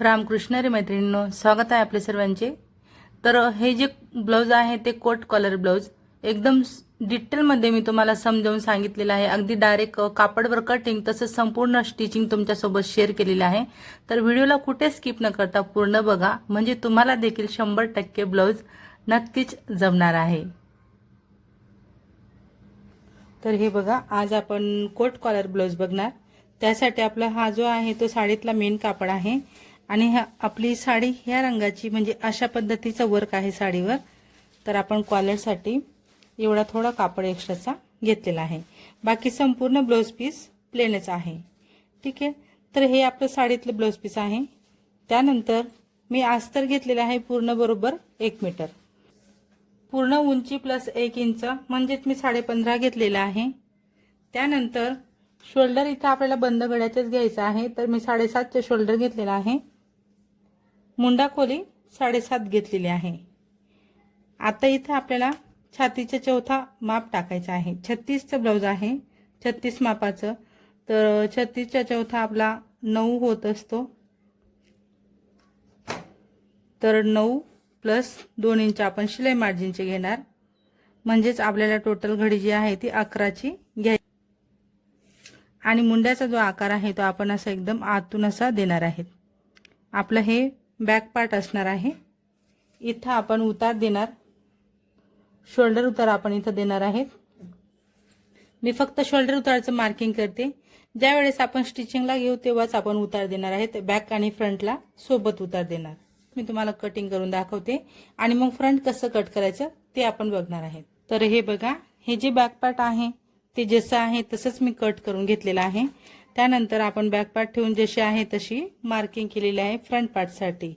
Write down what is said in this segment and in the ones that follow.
रामकृष्ण रे मैत्रिणींनो स्वागत आहे आपले सर्वांचे. तर हे जे ब्लाऊज आहे ते कोट कॉलर ब्लाऊज एकदम डिटेलमध्ये मी तुम्हाला समजावून सांगितलेलं आहे. अगदी डायरेक्ट कापडवर कटिंग तसंच संपूर्ण स्टिचिंग तुमच्यासोबत शेअर केलेलं आहे. तर व्हिडिओला कुठे स्किप न करता पूर्ण बघा. म्हणजे तुम्हाला देखील शंभर टक्के ब्लाऊज नक्कीच जमणार आहे. तर हे बघा आज आपण कोट कॉलर ब्लाऊज बघणार. त्यासाठी आपला हा जो आहे तो साडीतला मेन कापड आहे. आणि ह्या आपली साडी ह्या रंगाची म्हणजे अशा पद्धतीचं वर्क आहे साडीवर. तर आपण कॉलरसाठी एवढा थोडा कापड एक्स्ट्राचा घेतलेला आहे. बाकी संपूर्ण ब्लाऊज पीस प्लेनच आहे. ठीक आहे? तर हे आपलं साडीतलं ब्लाऊज पीस आहे. त्यानंतर मी अस्तर घेतलेलं आहे पूर्ण बरोबर एक मीटर पूर्ण उंची प्लस एक इंच म्हणजेच मी साडेपंधरा घेतलेलं आहे. त्यानंतर शोल्डर इथं आपल्याला बंद गड्याच्याच घ्यायचं आहे. तर मी साडेसातचे शोल्डर घेतलेला आहे. मुंडा खोली साडेसात घेतलेली आहे. आता इथं आपल्याला छातीचा चौथा माप टाकायचा आहे. छत्तीसचं ब्लाऊज आहे. छत्तीस मापाचं. तर छत्तीसचा चौथा आपला नऊ होत असतो. तर नऊ प्लस दोन इंच आपण शिलाई मार्जिनचे घेणार. म्हणजेच आपल्याला टोटल घडी जी आहे ती अकराची घ्याय आणि मुंड्याचा जो आकार आहे तो आपण असा एकदम आतून असा देणार आहेत. आपलं हे बॅक पार्ट असणार आहे. इथं आपण उतार देणार. शोल्डर उतार आपण इथं देणार आहेत. मी फक्त शोल्डर उतारचं मार्किंग करते. ज्या वेळेस आपण स्टिचिंगला घेऊ तेव्हाच आपण उतार देणार आहेत. बॅक आणि फ्रंटला सोबत उतार देणार. मी तुम्हाला कटिंग करून दाखवते. आणि मग फ्रंट कसं कट करायचं ते आपण बघणार आहेत. तर हे बघा. हे जे बॅक पार्ट आहे ते जसं आहे तसंच मी कट करून घेतलेलं आहे. त्यानंतर आपण बॅक पार्ट ठेवून जशी आहे तशी मार्किंग केलेली आहे फ्रंट पार्टसाठी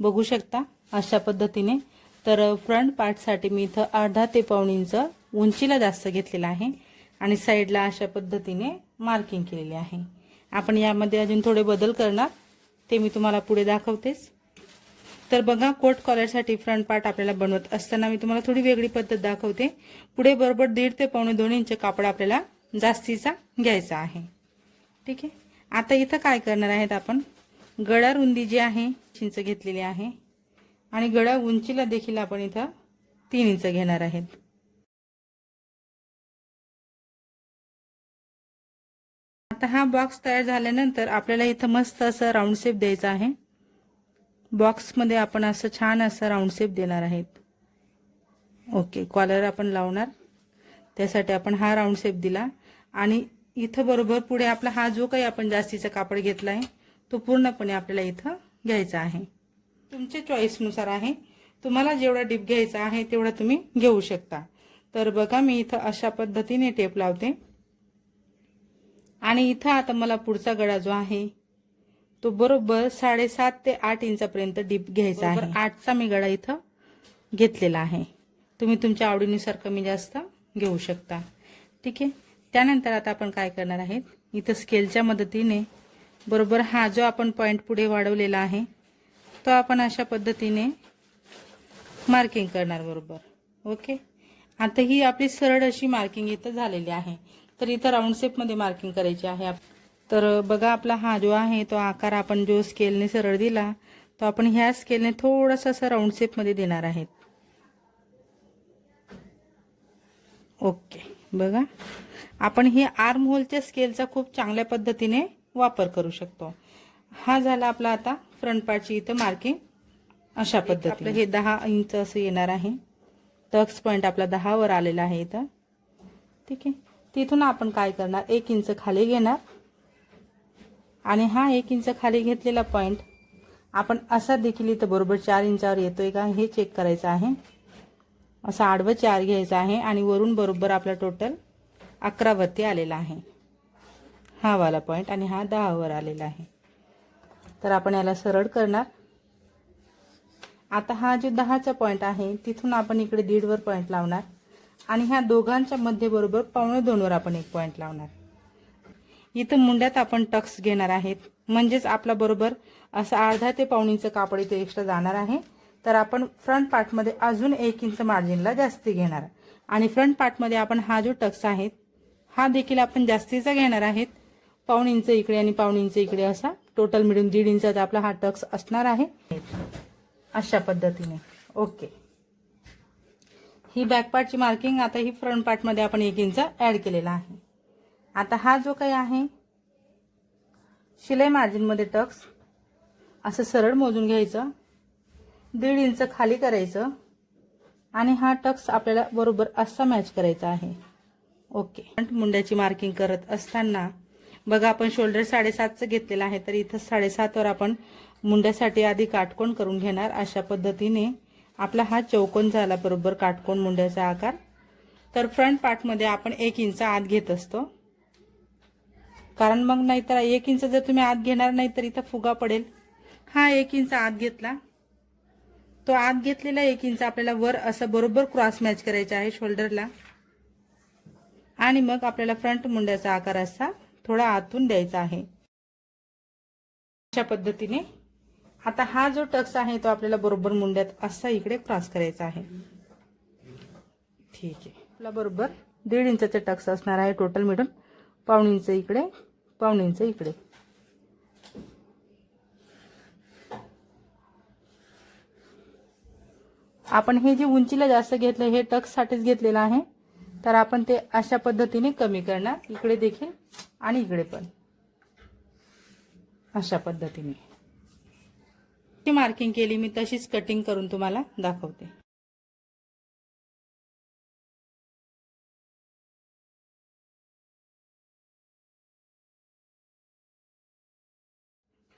बघू शकता अशा पद्धतीने. तर फ्रंट पार्टसाठी मी इथं अर्धा ते पाऊण इंच उंचीला जास्त घेतलेलं आहे आणि साईडला अशा पद्धतीने मार्किंग केलेली आहे. आपण यामध्ये अजून थोडे बदल करणार ते मी तुम्हाला पुढे दाखवतेच. तर बघा कोट कॉलरसाठी फ्रंट पार्ट आपल्याला बनवत असताना मी तुम्हाला थोडी वेगळी पद्धत दाखवते. पुढे बरोबर दीड ते पावणे दोन इंच कापड आपल्याला जास्तीचा घ्यायचा आहे. ठीक आहे. आता इथं काय करणार आहेत आपण? गळा रुंदी जी आहे इंच घेतलेली आहे. आणि गळा उंचीला देखील आपण इथं तीन इंच घेणार आहेत. आता हा बॉक्स तयार झाल्यानंतर आपल्याला इथं मस्त असं राऊंड शेप द्यायचा आहे. बॉक्समध्ये आपण असं छान असं राऊंड शेप देणार आहेत. ओके कॉलर आपण लावणार. त्यासाठी आपण हा राऊंड शेप दिला. आणि इथं बरोबर पुढे आपला हा जो काही आपण जास्तीचा कापड घेतला आहे तो पूर्णपणे आपल्याला इथं घ्यायचा आहे. तुमच्या चॉईसनुसार आहे. तुम्हाला जेवढा डिप घ्यायचा आहे तेवढा तुम्ही घेऊ शकता. तर बघा मी इथं अशा पद्धतीने टेप लावते. आणि इथं आता मला पुढचा गळा जो आहे तो बरोबर साडेसात ते आठ इंचापर्यंत डीप घ्यायचा आहे. आठचा मी गळा इथं घेतलेला आहे. तुम्ही तुमच्या आवडीनुसार कमी जास्त घेऊ शकता. ठीक आहे? त्यानंतर आता आपण काय करणार आहेत इथं स्केलच्या मदतीने बरोबर हा जो आपण पॉईंट पुढे वाढवलेला आहे तो आपण अशा पद्धतीने मार्किंग करणार बरोबर. ओके आता ही आपली सरळ अशी मार्किंग इथं झालेली आहे. तर इथं राऊंड शेपमध्ये मार्किंग करायची आहे. तर बघा आपला हा जो आहे तो आकार आपण जो स्केलने सरळ दिला तो आपण ह्या स्केलने थोडासा असं राऊंड शेपमध्ये देणार आहेत ओके बघा. आपण ही आर्म होलच्या स्केलचा खूप चांगल्या पद्धतीने वापर करू शकतो. हा झाला आपला आता फ्रंट पार्टची इथं मार्किंग अशा पद्धतीने आपलं हे दहा इंच असं येणार आहे. टक्स पॉईंट आपला दहावर आलेला आहे इथं. ठीक आहे. तिथून आपण काय करणार? एक इंच खाली घेणार. आणि हा एक इंच खाली घेतलेला पॉईंट आपण असा देखील इथं बरोबर चार इंचावर येतोय का? हे चेक करायचं आहे. असा आडवं चार घ्यायचा आहे आणि वरून बरोबर आपला टोटल अकरावरती आलेला आहे. हा वाला पॉईंट आणि हा दहावर आलेला आहे. तर आपण याला सरळ करणार. आता हा जो दहाचा पॉईंट आहे तिथून आपण इकडे दीडवर पॉईंट लावणार. आणि ह्या दोघांच्या मध्ये बरोबर पावणे दोनवर आपण एक पॉईंट लावणार. इथं मुंड्यात आपण टक्स घेणार आहेत. म्हणजेच आपला बरोबर असं अर्धा ते पावणीचं कापड इथे एक्स्ट्रा जाणार आहे. तर आपण फ्रंट पार्टमध्ये अजून एक इंच मार्जिनला जास्ती घेणार. आणि फ्रंट पार्टमध्ये आपण हा जो टक्स आहे हा देखील आपण जास्तीचा घेणार आहेत. पाऊण इंच इकडे आणि पाऊण इंच इकडे असा टोटल मिळून दीड इंचाचा आपला हा टक्स असणार आहे. अशा पद्धतीने. ओके ही बॅक पार्टची मार्किंग आता ही फ्रंट पार्टमध्ये आपण एक इंच ऍड केलेला आहे. आता हा जो काही आहे शिलाई मार्जिनमध्ये टक्स असं सरळ मोजून घ्यायचं. दीड इंच खाली करायचं. आणि हा टक्स आपल्याला बरोबर असा मॅच करायचा आहे. ओके. फ्रंट मुंड्याची मार्किंग करत असताना बघा आपण शोल्डर साडेसातचं घेतलेलं आहे तर इथं साडेसातवर आपण मुंड्यासाठी आधी काटकोण करून घेणार अशा पद्धतीने. आपला हा चौकोन झाला बरोबर काटकोण मुंड्याचा आकार. तर फ्रंट पार्टमध्ये आपण एक इंच आत घेत असतो. कारण मग नाहीतर एक इंच जर तुम्ही आत घेणार नाही तर इथं फुगा पडेल. हा एक इंच आत घेतला. तो आत घेतलेला एक इंच आपल्याला वर असं बरोबर क्रॉस मॅच करायचा आहे शोल्डरला आणि मग आपल्याला फ्रंट मुंड्याचा आकार असा थोडा आतून द्यायचा आहे. अशा पद्धतीने. आता हा जो टक्स आहे तो आपल्याला बरोबर मुंड्यात असा इकडे क्रॉस करायचा आहे. ठीक आहे. आपला बरोबर दीड इंचाचा टक्स असणार आहे टोटल मिळून पाऊण इंच इकडे पाऊण इंच इकडे. आपण हे जे उंचीला जास्त घेतलं हे टक्ससाठीच घेतलेलं आहे. तर आपण ते अशा पद्धतीने कमी करणार. इकडे देखील आणि इकडे पण. अशा पद्धतीने. ती मार्किंग केली मी तशीच कटिंग करून तुम्हाला दाखवते.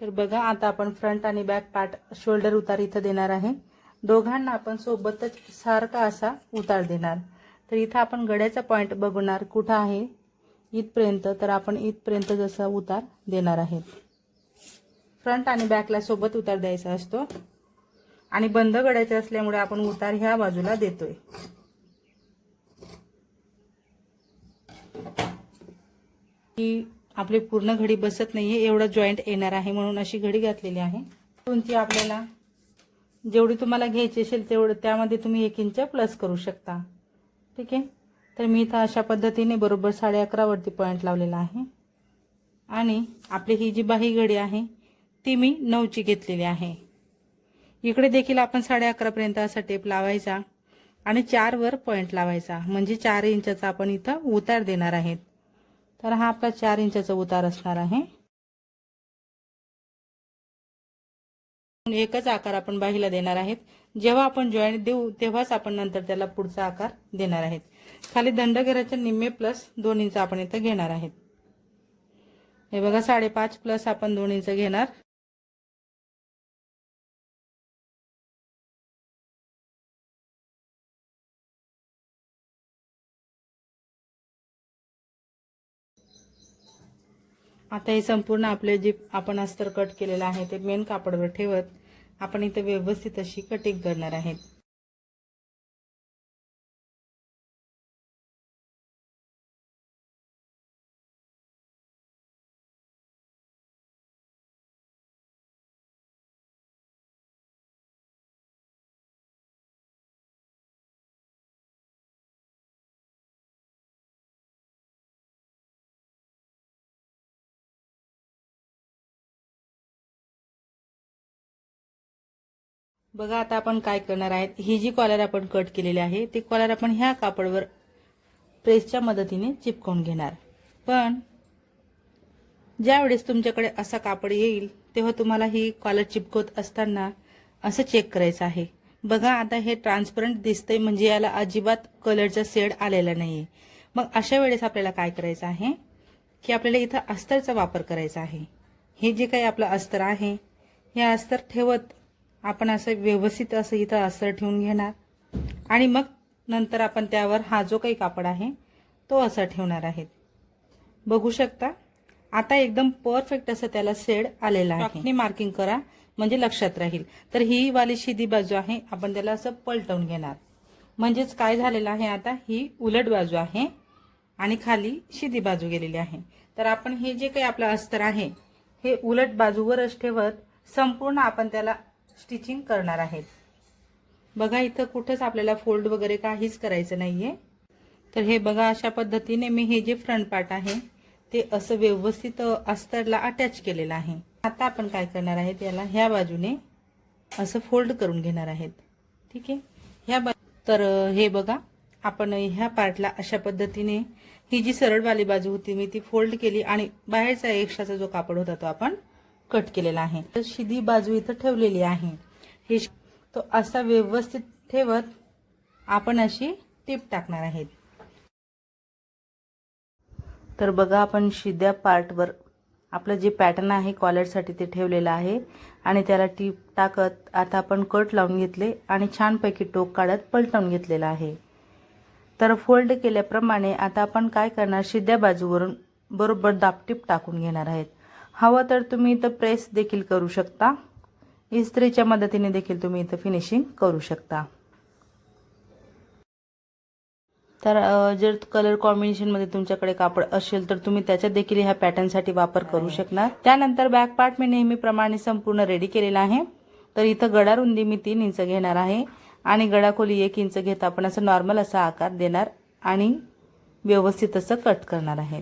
तर बघा आता आपण फ्रंट आणि बॅक पार्ट शोल्डर उतार इथं देणार आहे. दोघांना आपण सोबतच सारखा असा उतार देणार. तर इथं आपण गड्याचा पॉईंट बघणार कुठं आहे? इथपर्यंत. तर आपण इथपर्यंत जसा उतार देणार आहेत. फ्रंट आणि बॅकला सोबत उतार द्यायचा असतो. आणि बंद गड्याचे असल्यामुळे आपण उतार ह्या बाजूला देतोय. ही आपली पूर्ण घडी बसत नाहीये एवढं जॉईंट येणार आहे म्हणून अशी घडी घातलेली आहे. तुमची आपल्याला जेवढी तुम्हाला घ्यायची असेल तेवढं त्यामध्ये तुम्ही एक इंच प्लस करू शकता. ठीक आहे? तर मी इथं अशा पद्धतीने बरोबर साडे अकरावरती पॉईंट लावलेला आहे. आणि आपली ही जी बाही घडी आहे ती मी नऊची घेतलेली आहे. इकडे देखील आपण साडे अकरापर्यंत असा टेप लावायचा आणि चारवर पॉईंट लावायचा. म्हणजे चार इंचाचा आपण इथं उतार देणार आहेत. तर हा आपला चार इंचाचा उतार असणार आहे. एकच आकार आपण बाहीला देणार आहेत. जेव्हा आपण जॉईंट देऊ तेव्हाच आपण नंतर त्याला पुढचा आकार देणार आहेत. खाली दंडघराच्या निम्मे प्लस दोन इंच आपण इथं घेणार आहेत. हे बघा साडेपाच प्लस आपण दोन इंच घेणार. आता हे संपूर्ण आपले जे आपण अस्तर कट केलेलं आहे ते मेन कापडवर ठेवत आपण इथं व्यवस्थित अशी कटिंग करणार आहेत. बघा आता आपण काय करणार आहेत. ही जी कॉलर आपण कट केलेली आहे ती कॉलर आपण ह्या कापडवर प्रेसच्या मदतीने चिपकवून घेणार. पण ज्यावेळेस तुमच्याकडे असा कापड येईल तेव्हा तुम्हाला ही कॉलर चिपकवत असताना असं चेक करायचं आहे. बघा आता हे ट्रान्सपरंट दिसतंय म्हणजे याला अजिबात कलरचा शेड आलेला नाही मग अशा वेळेस आपल्याला काय करायचं आहे? की आपल्याला इथं अस्तरचा वापर करायचा आहे. हे जे काही आपलं अस्तर आहे हे अस्तर ठेवत आपण असं व्यवस्थित असं इथं अस्तर ठेवून घेणार. आणि मग नंतर आपण त्यावर हा जो काही कापड आहे तो असा ठेवणार आहे बघू शकता आता एकदम परफेक्ट असं त्याला सेड आलेला आहे. मार्किंग करा म्हणजे लक्षात राहील. तर ही वाली शिदी बाजू आहे आपण त्याला असं पलटवून घेणार. म्हणजेच काय झालेलं आहे आता ही उलट बाजू आहे आणि खाली शिदी बाजू गेलेली आहे. तर आपण हे जे काही आपलं अस्तर आहे हे उलट बाजूवरच ठेवत संपूर्ण आपण त्याला स्टिचिंग करणार आहेत. बघा इथं कुठंच आपल्याला फोल्ड वगैरे काहीच करायचं नाहीये. तर हे बघा अशा पद्धतीने मी हे जे फ्रंट पार्ट आहे ते असं व्यवस्थित अस्तरला अटॅच केलेलं आहे. आता आपण काय करणार आहेत याला ह्या बाजूने असं फोल्ड करून घेणार आहेत. ठीक आहे? ह्या बा तर हे बघा आपण ह्या पार्टला अशा पद्धतीने ही जी सरळवाली बाजू होती मी ती फोल्ड केली आणि बाहेरचा एक्स्ट्राचा जो कापड होता तो आपण कट केलेला आहे. तर शिधी बाजू इथं ठेवलेली आहे. हे तो असा व्यवस्थित ठेवत आपण अशी टीप टाकणार आहेत. तर बघा आपण शिद्या पार्टवर आपलं जे पॅटर्न आहे कॉलरसाठी ते ठेवलेलं आहे. आणि त्याला टीप टाकत आता आपण कट लावून घेतले आणि छानपैकी टोक काढत पलटवून घेतलेलं आहे. तर फोल्ड केल्याप्रमाणे आता आपण काय करणार? शिद्या बाजूवरून बरोबर दापटीप टाकून घेणार आहेत. हवं तर तुम्ही इथं प्रेस देखील करू शकता. इस्त्रीच्या मदतीने देखील तुम्ही इथं फिनिशिंग करू शकता. तर जर कलर कॉम्बिनेशनमध्ये तुमच्याकडे कापड असेल तर तुम्ही त्याच्यात देखील ह्या पॅटर्नसाठी वापर करू शकणार. त्यानंतर बॅक पार्ट मी नेहमीप्रमाणे संपूर्ण रेडी केलेला आहे. तर इथं गडा रुंदी मी तीन इंच घेणार आहे. आणि गडाखोली एक इंच घेता आपण असं नॉर्मल असा आकार देणार आणि व्यवस्थित असं कट करणार आहे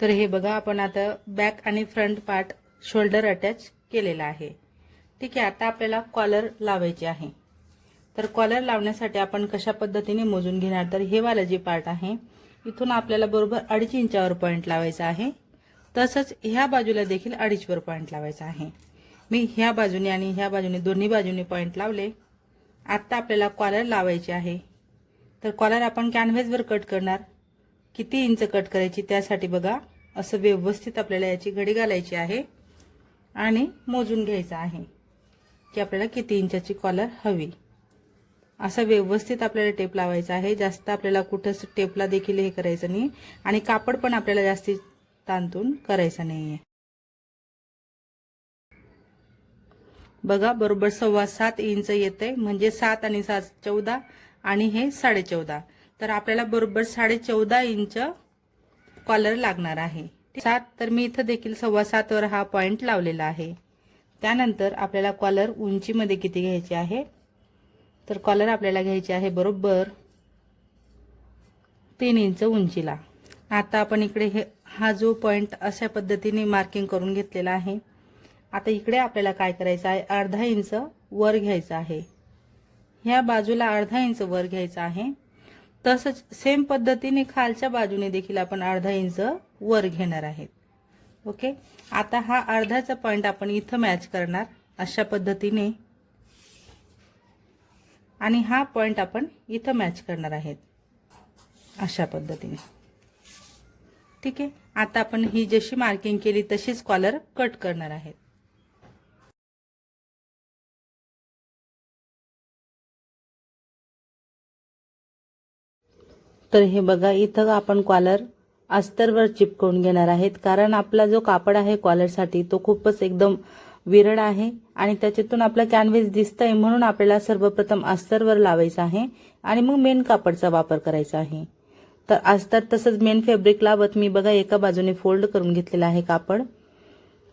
तर हे बघा आपण आता बॅक आणि फ्रंट पार्ट शोल्डर अटॅच केलेला आहे. ठीक आहे आता आपल्याला कॉलर लावायचे आहे. तर कॉलर लावण्यासाठी आपण कशा पद्धतीने मोजून घेणार? तर हे वाला जे पार्ट आहे इथून आपल्याला बरोबर अडीच इंचावर पॉईंट लावायचा आहे. तसंच ह्या बाजूला देखील अडीचवर पॉईंट लावायचा आहे. मी ह्या बाजूने आणि ह्या बाजूने दोन्ही बाजूने पॉईंट लावले. आत्ता आपल्याला कॉलर लावायचे आहे. तर कॉलर आपण कॅनव्हेसवर कट करणार. किती इंच कट करायची त्यासाठी बघा. असं व्यवस्थित आपल्याला याची घडी घालायची आहे. आणि मोजून घ्यायचं आहे की आपल्याला किती इंचाची कॉलर हवी. असं व्यवस्थित आपल्याला टेप लावायचा आहे. जास्त आपल्याला कुठंच टेपला देखील हे करायचं नाही. आणि कापड पण आपल्याला जास्ती तांतून करायचं नाहीये. बघा बरोबर सव्वा सात इंच येते म्हणजे सात आणि सात चौदा आणि हे साडे चौदा. तर आपल्याला बरोबर साडे चौदा इंच कॉलर लागणार आहे. सात तर मी इथं देखील सव्वा सातवर हा पॉईंट लावलेला आहे. त्यानंतर आपल्याला कॉलर उंचीमध्ये किती घ्यायची आहे? तर कॉलर आपल्याला घ्यायची आहे बरोबर तीन इंच उंचीला. आता आपण इकडे हे हा जो पॉईंट अशा पद्धतीने मार्किंग करून घेतलेला आहे. आता इकडे आपल्याला काय करायचं आहे? अर्धा इंच वर घ्यायचं आहे. ह्या बाजूला अर्धा इंच वर घ्यायचं आहे. तसंच सेम पद्धतीने खालच्या बाजूने देखील आपण अर्धा इंच वर घेणार आहेत. ओके आता हा अर्धाचा पॉईंट आपण इथं मॅच करणार अशा पद्धतीने. आणि हा पॉईंट आपण इथं मॅच करणार आहेत. अशा पद्धतीने. ठीक आहे? आता आपण ही जशी मार्किंग केली तशीच कॉलर कट करणार आहेत. तर हे बघा इथं आपण कॉलर अस्तरवर चिपकवून घेणार आहेत. कारण आपला जो कापड आहे कॉलरसाठी तो खूपच एकदम विरळ आहे आणि त्याच्यातून आपला कॅनव्हेस आहे म्हणून आपल्याला सर्वप्रथम अस्तरवर लावायचं आहे आणि मग मेन कापडचा वापर करायचा आहे. तर अस्तर तसंच मेन फॅब्रिक लावत मी बघा एका बाजूने फोल्ड करून घेतलेला आहे कापड.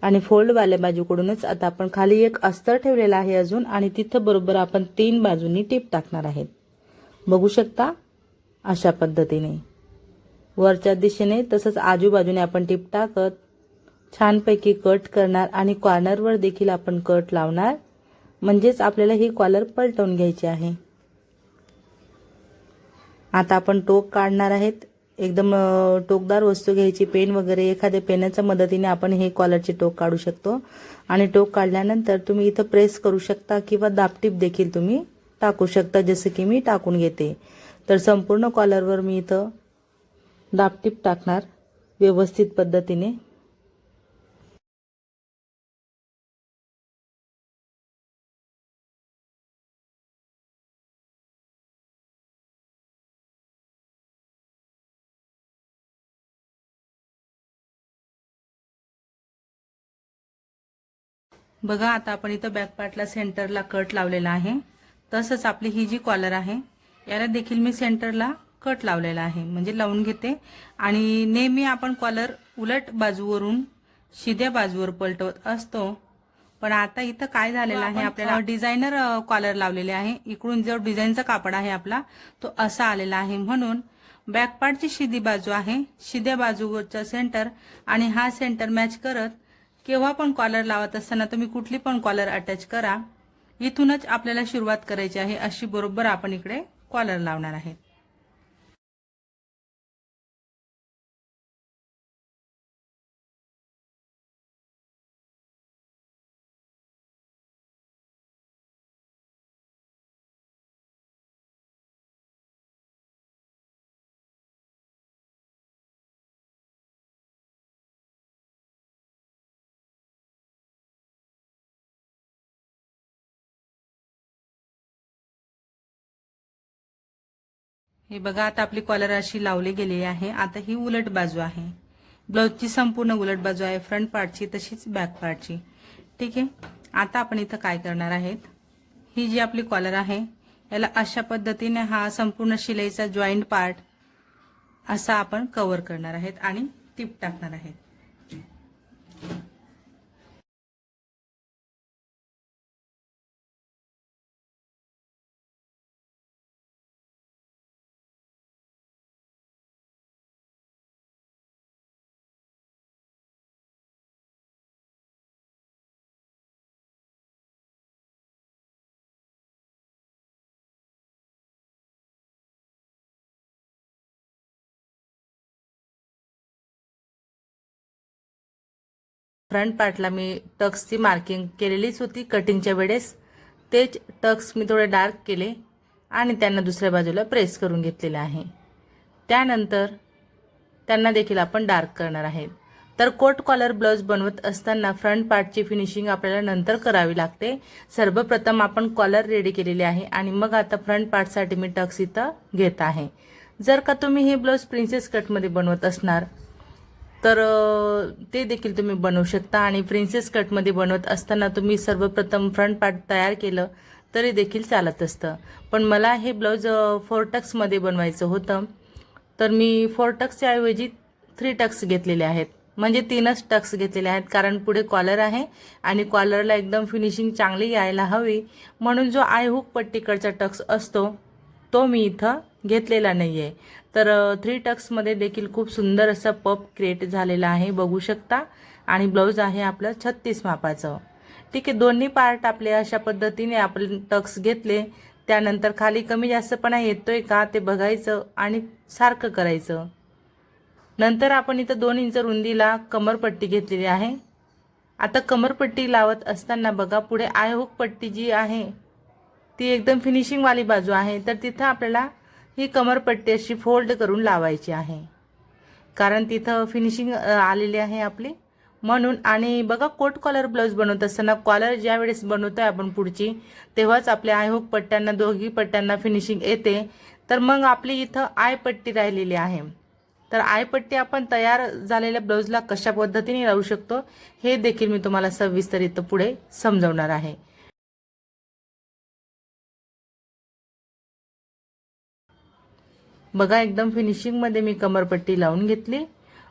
आणि फोल्डवाल्या बाजूकडूनच आता आपण खाली एक अस्तर ठेवलेला आहे अजून आणि तिथं बरोबर आपण तीन बाजूनी टीप टाकणार आहेत. बघू शकता? अशा पद्धतीने. वरच्या दिशेने तसंच आजूबाजूने आपण टीप टाकत छानपैकी कट करणार आणि कॉर्नरवर देखील आपण कट लावणार. म्हणजेच आपल्याला ही कॉलर पलटवून घ्यायची आहे. आता आपण टोक काढणार आहेत. एकदम टोकदार वस्तू घ्यायची पेन वगैरे एखाद्या पेनाच्या मदतीने आपण हे कॉलरचे टोक काढू शकतो. आणि टोक काढल्यानंतर तुम्ही इथं प्रेस करू शकता किंवा दापटीप देखील तुम्ही टाकू शकता जसं की मी टाकून घेते. तर संपूर्ण कॉलरवर मी इथं दापटीप टाकणार व्यवस्थित पद्धतीने. बघा आता आपण इथं बॅक पार्टला सेंटरला कट लावलेला आहे. तसंच आपली ही जी कॉलर आहे याला देखील मी सेंटरला कट लावलेला आहे. म्हणजे लावून घेते. आणि नेहमी आपण कॉलर उलट बाजूवरून शिद्या बाजूवर पलटवत असतो. पण आता इथं काय झालेलं आहे? आपल्याला डिझायनर कॉलर लावलेले आहे. इकडून जो डिझाईनचा कापड आहे आपला तो असा आलेला आहे. म्हणून बॅक पार्टची शिदी बाजू आहे. शिद्या बाजूचा सेंटर आणि हा सेंटर मॅच करत केव्हा पण कॉलर लावत असताना तुम्ही कुठली पण कॉलर अटॅच करा. इथूनच आपल्याला सुरुवात करायची आहे अशी बरोबर आपण इकडे कॉलर लावणार आहे हे बघा आता आपली कॉलर अशी लावली गेलेली आहे. आता ही उलट बाजू आहे. ब्लाउजची संपूर्ण उलट बाजू आहे. फ्रंट पार्टची तशीच बॅक पार्टची ठीक आहे? आता आपण इथं काय करणार आहेत? ही जी आपली कॉलर आहे याला अशा पद्धतीने हा संपूर्ण शिलाईचा जॉईंट पार्ट असा आपण कव्हर करणार आहेत आणि टिप टाकणार आहेत. फ्रंट पार्टला मी टक्सची मार्किंग केलेलीच होती कटिंगच्या वेळेस. तेच टक्स मी थोडे डार्क केले आणि त्यांना दुसऱ्या बाजूला प्रेस करून घेतलेले आहे. त्यानंतर त्यांना देखील आपण डार्क करणार आहेत तर कोट कॉलर ब्लाउज बनवत असताना फ्रंट पार्टची फिनिशिंग आपल्याला नंतर करावी लागते. सर्वप्रथम आपण कॉलर रेडी केलेली आहे आणि मग आता फ्रंट पार्टसाठी मी टक्स इथं घेत आहे. जर का तुम्ही हे ब्लाऊज प्रिन्सेस कटमध्ये बनवत असणार तर ते देखील तुम्ही बनवू शकता आणि प्रिन्सेस कटमध्ये बनवत असताना तुम्ही सर्वप्रथम फ्रंट पार्ट तयार केलं तरी देखील चालत असतं. पण मला हे ब्लाऊज फोर टक्समध्ये बनवायचं होतं. तर मी फोर टक्सच्या ऐवजी थ्री टक्स घेतलेले आहेत. म्हणजे तीनच टक्स घेतलेले आहेत कारण पुढे कॉलर आहे आणि कॉलरला एकदम फिनिशिंग चांगली यायला हवी. म्हणून जो आय हुक पट्टीकडचा टक्स असतो तो मी इथं घेतलेला नाही आहे तर थ्री टक्समध्ये देखील खूप सुंदर असा पप क्रिएट झालेला आहे बघू शकता. आणि ब्लाऊज आहे आपलं छत्तीस मापाचं. ठीक आहे दोन्ही पार्ट आपले अशा पद्धतीने आपण टक्स घेतले. त्यानंतर खाली कमी जास्तपणा येतोय का ते बघायचं आणि सारखं करायचं. नंतर आपण इथं दोन इंच रुंदीला कमरपट्टी घेतलेली आहे. आता कमरपट्टी लावत असताना बघा पुढे आयहूक पट्टी जी आहे ती एकदम फिनिशिंगवाली बाजू आहे तर तिथं आपल्याला ही कमरपट्टी अशी फोल्ड करून लावायची आहे. कारण तिथं फिनिशिंग आलेली आहे आपली. म्हणून आणि बघा कोट कॉलर ब्लाऊज बनवत असताना कॉलर ज्या वेळेस आहे आपण पुढची तेव्हाच आपल्या आयहूक पट्ट्यांना दोघी पट्ट्यांना फिनिशिंग येते. तर मग आपली इथं आयपट्टी राहिलेली आहे. तर आयपट्टी आपण तयार झालेल्या ब्लाऊजला कशा पद्धतीने लावू शकतो हे देखील मी तुम्हाला सविस्तर इथं पुढे समजवणार आहे. बघा एकदम फिनिशिंगमध्ये मी कमरपट्टी लावून घेतली.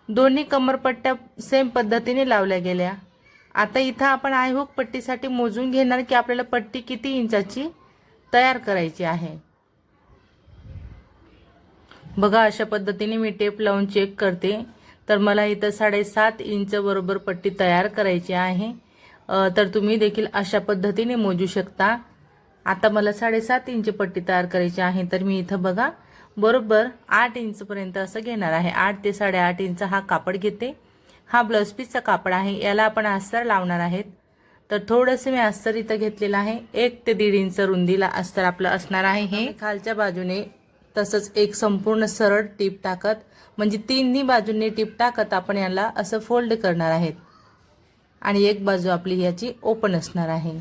दोन्ही कमरपट्ट्या सेम पद्धतीने लावल्या गेल्या. आता इथं आपण आयहूक पट्टीसाठी मोजून घेणार की आपल्याला पट्टी किती इंचाची तयार करायची आहे. बघा अशा पद्धतीने मी टेप लावून चेक करते. तर मला इथं साडेसात इंच बरोबर पट्टी तयार करायची आहे. तर तुम्ही देखील अशा पद्धतीने मोजू शकता. आता मला साडेसात इंच पट्टी तयार करायची आहे. तर मी इथं बघा बरोबर आठ इंचपर्यंत असं घेणार आहे. आठ ते साडेआठ इंच हा कापड घेते. हा ब्लाउज पीसचा कापड आहे. याला आपण अस्तर लावणार आहेत. तर थोडंसं मी अस्तर इथं घेतलेलं आहे. एक ते दीड इंच रुंदीला अस्तर आपलं असणार आहे हे. खालच्या बाजूने तसंच एक संपूर्ण सरळ टीप टाकत म्हणजे तिन्ही बाजूंनी टीप टाकत आपण याला असं फोल्ड करणार आहेत. आणि एक बाजू आपली याची ओपन असणार आहे.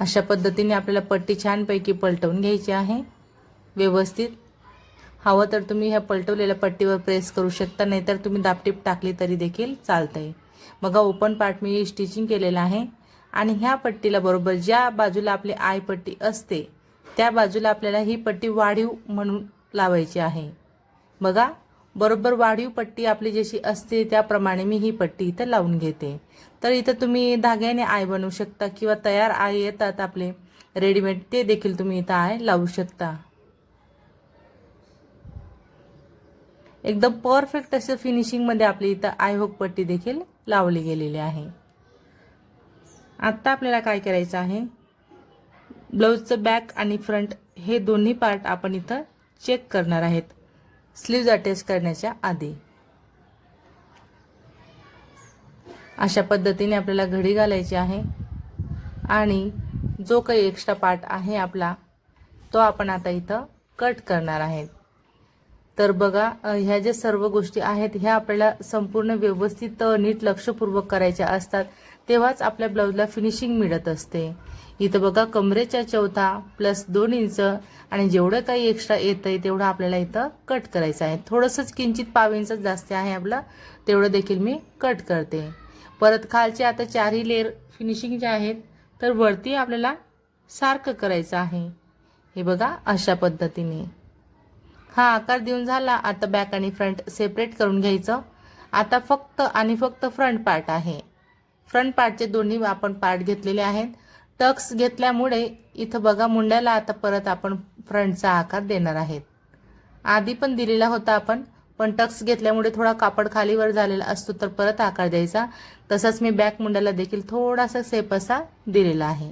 अशा पद्धतीने आपल्याला पट्टी छानपैकी पलटवून घ्यायची आहे. व्यवस्थित. हवं तर तुम्ही ह्या पलटवलेल्या पट्टीवर प्रेस करू शकता नाहीतर तुम्ही दापटीप टाकली तरी देखील चालतं आहे बघा ओपन पार्ट मी स्टिचिंग केलेलं आहे आणि ह्या पट्टीला बरोबर ज्या बाजूला आपली आय पट्टी असते त्या बाजूला आपल्याला ही पट्टी वाढीव म्हणून लावायची आहे. बघा बरोबर वाढीव पट्टी आपली जशी असते त्याप्रमाणे मी ही पट्टी इथं लावून घेते. तर इथं तुम्ही धाग्याने आय बनवू शकता किंवा तयार आय येतात आपले. रेडीमेड ते देखील तुम्ही इथं आय लावू शकता. एकदम परफेक्ट असं फिनिशिंगमध्ये आपली इथं आय होक पट्टी देखील लावली गेलेली आहे. आत्ता आपल्याला काय करायचं आहे? ब्लाऊजचं बॅक आणि फ्रंट हे दोन्ही पार्ट आपण इथं चेक करणार आहेत. स्लीव्ज अटॅच करण्याच्या आधी. अशा पद्धतीने आपल्याला घडी घालायची आहे. आणि जो काही एक्स्ट्रा पार्ट आहे आपला तो आपण आता इथं कट करणार आहेत तर बघा ह्या ज्या सर्व गोष्टी आहेत ह्या आपल्याला संपूर्ण व्यवस्थित नीट लक्षपूर्वक करायच्या असतात. तेव्हाच आपल्या ब्लाऊजला फिनिशिंग मिळत असते. इथं बघा कमरेच्या चौथा प्लस दोन इंच आणि जेवढं काही एक्स्ट्रा येतं आहे तेवढं आपल्याला इथं कट करायचं आहे. थोडंसंच किंचित पाव इंच जास्त आहे आपलं तेवढं देखील मी कट करते. परत खालचे आता चारही लेअर फिनिशिंग जे आहेत तर वरती आपल्याला सारखं करायचं आहे. हे बघा अशा पद्धतीने. हा आकार देऊन झाला आता बॅक आणि फ्रंट सेपरेट करून घ्यायचं. आता फक्त आणि फक्त फ्रंट पार्ट आहे. फ्रंट पार्टचे दोन्ही आपण पार्ट घेतलेले आहेत. टक्स घेतल्यामुळे इथं बघा मुंड्याला आता परत आपण फ्रंटचा आकार देणार आहेत. आधी पण दिलेला होता आपण पण टक्स घेतल्यामुळे थोडा कापड खालीवर झालेला असतो तर परत आकार द्यायचा. तसंच मी बॅक मुंड्याला देखील थोडासा सेप असा दिलेला आहे.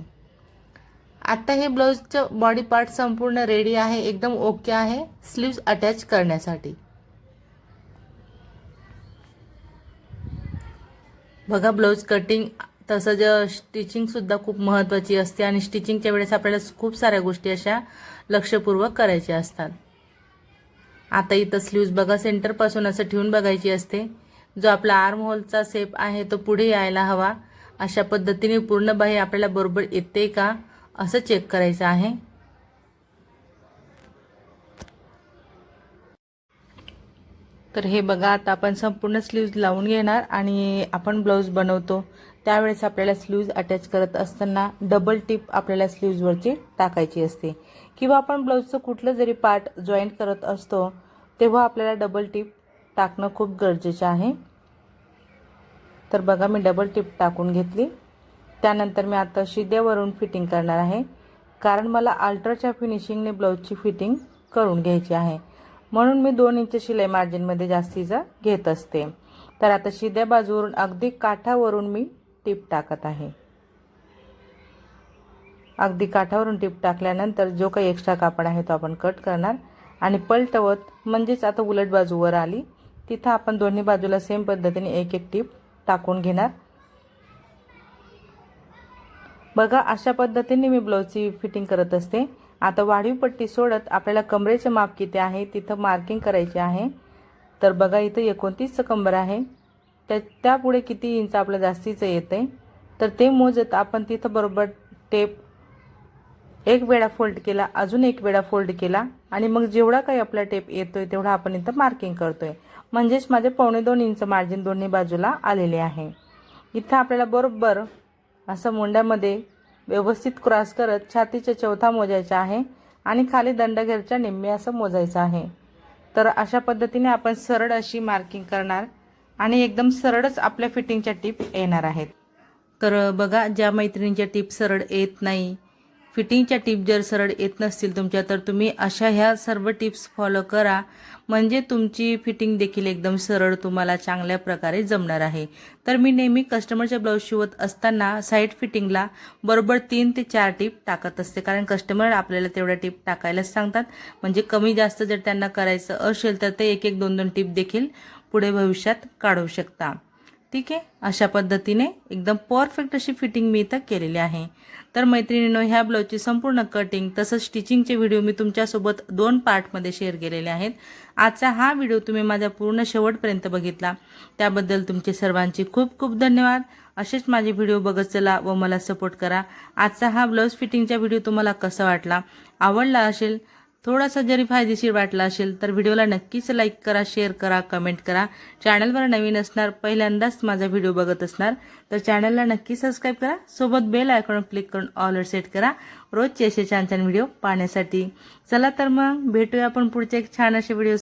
आत्ता हे ब्लाऊजचं बॉडी पार्ट संपूर्ण रेडी आहे एकदम ओके आहे स्लीव्ज अटॅच करण्यासाठी. बघा ब्लाऊज कटिंग तसंच स्टिचिंगसुद्धा खूप महत्त्वाची असते आणि स्टिचिंगच्या वेळेस आपल्याला खूप साऱ्या गोष्टी अशा लक्षपूर्वक करायच्या असतात. आता इथं स्लीव्ज बघा सेंटरपासून असं ठेवून बघायची असते. जो आपला आर्म होलचा सेप आहे तो पुढे यायला हवा. अशा पद्धतीने पूर्ण बाही आपल्याला बरोबर येते का असं चेक करायचं आहे. तर हे बघा आता आपण संपूर्ण स्लीव्ज लावून घेणार आणि आपण ब्लाऊज बनवतो. त्यावेळेस आपल्याला स्लीव्ज अटॅच करत असताना डबल टिप आपल्याला स्लीव्जवरची टाकायची असते. किंवा आपण ब्लाऊजचं कुठलं जरी पार्ट जॉईंट करत असतो तेव्हा आपल्याला डबल टिप टाकणं खूप गरजेचं आहे. तर बघा मी डबल टिप टाकून घेतली. त्यानंतर मी आता शिद्यावरून फिटिंग करणार आहे. कारण मला अल्ट्राच्या फिनिशिंगने ब्लाऊजची फिटिंग करून घ्यायची आहे. म्हणून मी दोन इंच शिलाई मार्जिनमध्ये जास्तीचा घेत असते. तर आता शिद्या बाजूवरून अगदी काठावरून मी टिप टाकत आहे. अगदी काठावरून टिप टाकल्यानंतर जो काही एक्स्ट्रा कापड आहे तो आपण कट करणार. आणि पलटवत म्हणजेच आता उलट बाजूवर आली तिथं आपण दोन्ही बाजूला सेम पद्धतीने एक एक टीप टाकून घेणार. बघा अशा पद्धतीने मी ब्लाऊजची फिटिंग करत असते. आता वाढीव पट्टी सोडत आपल्याला कमरेचे माप किती आहे तिथं मार्किंग करायचे आहे. तर बघा इथं एकोणतीसचं कंबर आहे. त्या त्यापुढे किती इंच आपलं जास्तीचं येतं आहे तर ते मोजत आपण तिथं बरोबर टेप एक वेळा फोल्ड केला अजून एक वेळा फोल्ड केला आणि मग जेवढा काही आपला टेप येतोय तेवढा आपण इथं मार्किंग करतोय. म्हणजेच माझे पावणे दोन इंच मार्जिन दोन्ही बाजूला आलेले आहे. इथं आपल्याला बरोबर असं मुंड्यामध्ये व्यवस्थित क्रॉस करत छातीच्या चौथा मोजायचा आहे आणि खाली दंडघेरच्या निम्मे असं मोजायचं आहे. तर अशा पद्धतीने आपण सरळ अशी मार्किंग करणार आणि एकदम सरळच आपल्या फिटिंगच्या टीप येणार आहेत. तर बघा ज्या मैत्रिणींच्या टीप सरळ येत नाही फिटिंगच्या टिप जर सरळ येत नसतील तुमच्या तर तुम्ही अशा ह्या सर्व टिप्स फॉलो करा. म्हणजे तुमची फिटिंग देखील एकदम सरळ तुम्हाला चांगल्या प्रकारे जमणार आहे. तर मी नेहमी कस्टमरच्या ब्लाऊज शिवत असताना साईड फिटिंगला बरोबर तीन ते चार टिप टाकत असते. कारण कस्टमर आपल्याला तेवढ्या टिप टाकायलाच सांगतात. म्हणजे कमी जास्त जर त्यांना करायचं असेल तर ते एक एक दोन दोन टिप देखील पुढे भविष्यात काढू शकता. ठीक आहे? अशा पद्धतीने एकदम परफेक्ट अशी फिटिंग मी इथं केलेली आहे. तर मैत्रिणीनं ह्या ब्लाऊजची संपूर्ण कटिंग तसंच स्टिचिंगचे व्हिडिओ मी तुमच्यासोबत दोन पार्टमध्ये शेअर केलेले आहेत. आजचा हा व्हिडिओ तुम्ही माझ्या पूर्ण शेवटपर्यंत बघितला. त्याबद्दल तुमचे सर्वांचे खूप खूप धन्यवाद. असेच माझे व्हिडिओ बघत चला व मला सपोर्ट करा. आजचा हा ब्लाऊज फिटिंगचा व्हिडिओ तुम्हाला कसा वाटला? आवडला असेल? थोडासा जरी फायदेशीर वाटला असेल तर व्हिडिओला नक्कीच लाईक करा शेअर करा कमेंट करा. चॅनलवर नवीन असणार पहिल्यांदाच माझा व्हिडिओ बघत असणार तर चॅनलला नक्की सबस्क्राईब करा. सोबत बेल आयकॉन क्लिक करून ऑलर सेट करा. रोजचे असे छान छान व्हिडिओ पाहण्यासाठी. चला तर मग भेटूया आपण पुढचे एक छान असे व्हिडिओ